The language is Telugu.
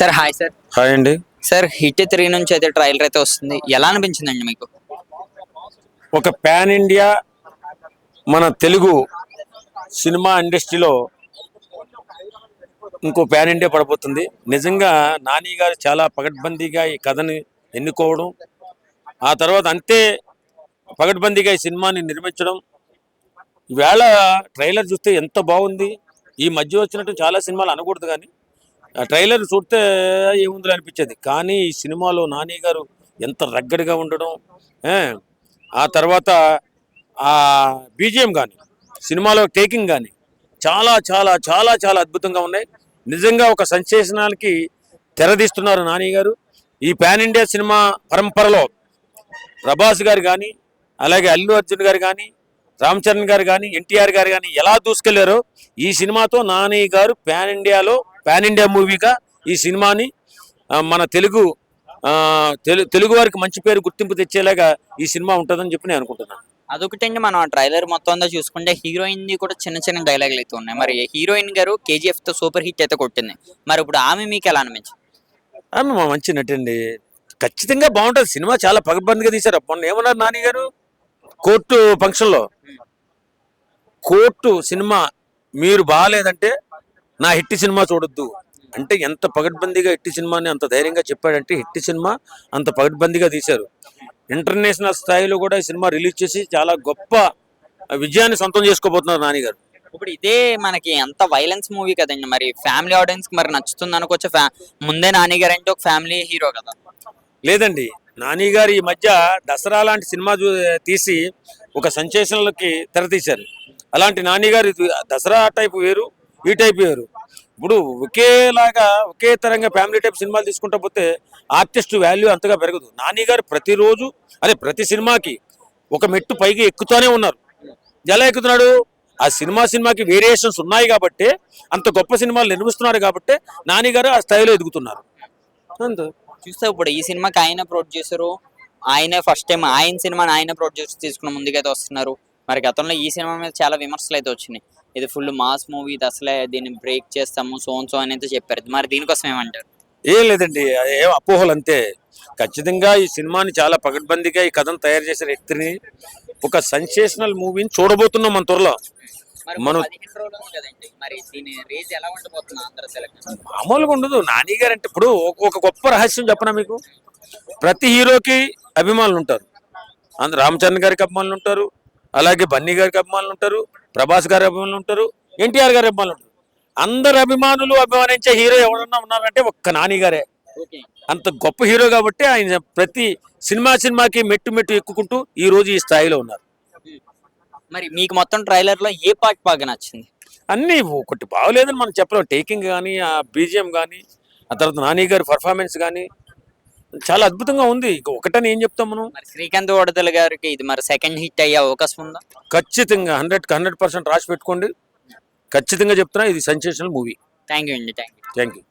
Sir hi sir. హాయ్ అండి. సార్ హిట్ త్రీ నుంచి అయితే ట్రైలర్ అయితే వస్తుంది. ఎలా అనిపించిందండి మీకు? ఒక పాన్ ఇండియా మన తెలుగు సినిమా ఇండస్ట్రీలో ఇంకో పాన్ ఇండియా పడబోతుంది. నిజంగా నాని గారు చాలా పగడ్బందీగా ఈ కథని ఎన్నుకోవడం ఆ తర్వాత అంతే పగడ్బందీగా ఈ సినిమాని నిర్మించడం. ఈవేళ ట్రైలర్ చూస్తే ఎంత బాగుంది. ఈ మధ్య వచ్చినట్టు చాలా సినిమాలు అనకూడదు కానీ ట్రైలర్ చూస్తే ఏముందిలే అనిపించేది. కానీ ఈ సినిమాలో నాని గారు ఎంత రగ్గడిగా ఉండడం ఆ తర్వాత ఆ బీజిఎం కానీ సినిమాలో టేకింగ్ కానీ చాలా చాలా చాలా చాలా అద్భుతంగా ఉన్నాయి. నిజంగా ఒక సంచేషనానికి తెరదీస్తున్నారు నాని గారు. ఈ పాన్ ఇండియా సినిమా పరంపరలో ప్రభాస్ గారు కానీ అలాగే అల్లు అర్జున్ గారు కానీ రామ్ చరణ్ గారు కానీ ఎన్టీఆర్ గారు కానీ ఎలా దూసుకెళ్ళారో ఈ సినిమాతో నాని గారు పాన్ ఇండియాలో పాన్ ఇండియా మూవీగా ఈ సినిమాని ఆ, మన తెలుగు ఆ, తెలు తెలుగు వారికి మంచి పేరు గుర్తింపు తెచ్చేలాగా ఈ సినిమా ఉంటుందని చెప్పి నేను అనుకుంటున్నాను. అదొకటండి మనం ట్రైలర్ మొత్తం అంతా చూసుకుంటే హీరోయిన్ ది కూడా చిన్న చిన్న డైలాగులు అయితే ఉన్నాయి మరి హీరోయిన్ గారు కేజీఎఫ్తో సూపర్ హిట్ అయితే కొట్టింది. మరి ఇప్పుడు ఆమె మీకు ఎలా అనిపించింది? ఆమె మా మంచి నటండి. ఖచ్చితంగా బాగుంటుంది. సినిమా చాలా పగబందిగా తీశారు. మొన్న ఏమన్నారు నాని గారు? కోర్టు ఫంక్షన్లో. కోర్టు సినిమా మీరు బాగాలేదంటే నా హిట్ సినిమా చూడొద్దు. అంటే ఎంత పగడ్బందీగా హిట్ సినిమాని అంత ధైర్యంగా చెప్పాడంటే హిట్ సినిమా అంత పగడ్బందీగా తీశారు. ఇంటర్నేషనల్ స్థాయిలో కూడా ఈ సినిమా రిలీజ్ చేసి చాలా గొప్ప విజయాన్ని సొంతం చేసుకోబోతున్నారు నాని గారు ఇప్పుడు ఇదే మనకి అంత వైలెన్స్ మూవీ కదండి. మరి ఫ్యామిలీ ఆడియన్స్కి మరి నచ్చుతుంది అనుకోవచ్చు. ముందే నాని గారు అంటే ఒక ఫ్యామిలీ హీరో కదా. లేదండి. నాని గారు ఈ మధ్య దసరా లాంటి సినిమా తీసి ఒక సంచేషన్లకి తెరతీశారు అలాంటి నాని గారు ఇది దసరా టైప్ వేరు ఈ టైప్ వేరు ఇప్పుడు ఒకేలాగా ఒకే తరంగా ఫ్యామిలీ టైప్ సినిమాలు తీసుకుంటా పోతే ఆర్టిస్ట్ వాల్యూ అంతగా పెరగదు. నాని గారు ప్రతిరోజు అదే ప్రతి సినిమాకి ఒక మెట్టు పైకి ఎక్కుతూనే ఉన్నారు. ఎలా ఎక్కుతున్నాడు? ఆ సినిమా సినిమాకి వేరియేషన్స్ ఉన్నాయి కాబట్టి అంత గొప్ప సినిమాలు నిర్మిస్తున్నారు కాబట్టి నాని గారు ఆ స్థాయిలో ఎదుగుతున్నారు. అంతే. చూస్తే ఇప్పుడు ఈ సినిమాకి ఆయన ప్రొడ్యూసరు ఆయనే ఫస్ట్ టైం ఆయన సినిమాని ఆయన ప్రొడ్యూస్ తీసుకున్న ముందుకైతే వస్తున్నారు. మరి గతంలో ఈ సినిమా మీద చాలా విమర్శలు అయితే వచ్చినాయి. ఇది ఫుల్ మాస్ మూవీ ఇది అసలే దీన్ని బ్రేక్ చేస్తాము సోన్ సో అని అయితే చెప్పారు. మరి దీనికోసం ఏమంటారు? ఏం లేదండి ఏం అపోహలు అంతే. ఖచ్చితంగా ఈ సినిమాని చాలా పగడ్బందీగా ఈ కథను తయారు చేసిన వ్యక్తిని ఒక సెన్సేషనల్ మూవీని చూడబోతున్నాం మన త్వరలో. మనం- మామూలుగా ఉండదు. నాని గారు అంటే ఇప్పుడు ఒక- గొప్ప రహస్యం చెప్పనా మీకు? ప్రతి హీరోకి అభిమానులు ఉంటారు. అందు రామ్ చరణ్ గారికి అభిమానులు ఉంటారు. అలాగే బన్నీ గారికి అభిమానులు ఉంటారు ప్రభాస్ గారి అభిమానులు ఉంటారు ఎన్టీఆర్ గారి అభిమానులు ఉంటారు. అందరు అభిమానులు అభిమానించే హీరో ఎవరన్నా ఉన్నారంటే ఒక్క నాని గారే. ఓకే. అంత గొప్ప హీరో కాబట్టి ఆయన ప్రతి సినిమా సినిమాకి మెట్టు మెట్టు ఎక్కుకుంటూ ఈ రోజు ఈ స్థాయిలో ఉన్నారు. మరి మీకు మొత్తం ట్రైలర్లో ఏ పార్ట్ బాగా నచ్చింది? అన్నీ ఒకటి బాగోలేదని మనం చెప్పలేం. టేకింగ్ కానీ ఆ బీజిఎం కానీ ఆ తర్వాత నాని గారి పర్ఫార్మెన్స్ కానీ చాలా అద్భుతంగా ఉంది. ఒకటని ఏం చెప్తాం మనం? మరి శ్రీకాంత్ ఓడదల గారికి ఇది మరి సెకండ్ హిట్ అయ్యే అవకాశం ఉందా? ఖచ్చితంగా హండ్రెడ్ హండ్రెడ్ పర్సెంట్ రాసి పెట్టుకోండి. ఖచ్చితంగా చెప్తున్నా ఇది సెన్సేషనల్ మూవీ థ్యాంక్ యూ అండి థ్యాంక్ యూ థ్యాంక్ యూ